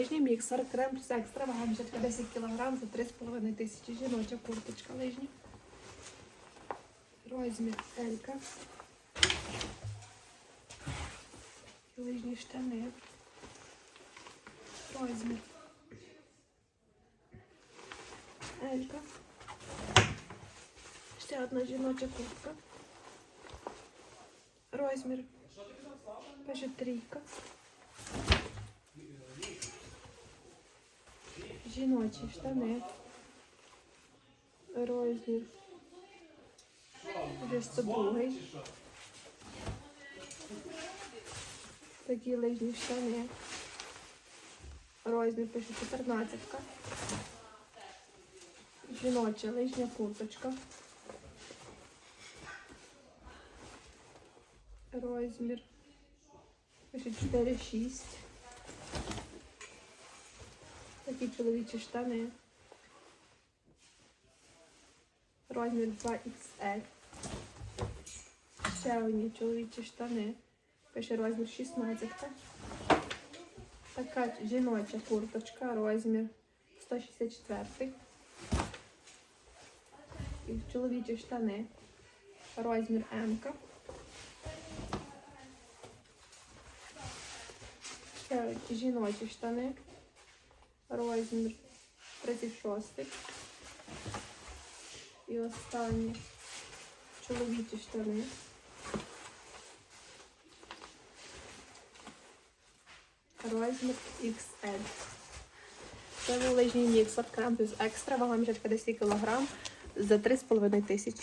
Лижній міксер, крем плюс екстра, вага мішечка 10 кг за 3,5 тисячі. Жіноча курточка лижня. Розмір Елька. Лижні штани. Розмір. Елька. Ще одна жіноча куртка. Розмір. Пише трійка. Жіночі штани. Розмір. 92. Такі лижні штани. Розмір пише 14. Жіноча лижня курточка. Розмір. Пише 4-6. Такі чоловічі штани. Розмір 2XL. Ще одні чоловічі штани. Пише розмір 16. Така жіноча курточка, розмір 164. І чоловічі штани. Розмір М. Ще жіночі штани. Розмір 36. І останні чоловічі штани. Розмір XL. Це лижній мікс Campus Extra, вага мішечка 10 кг за 3,5 тисячі.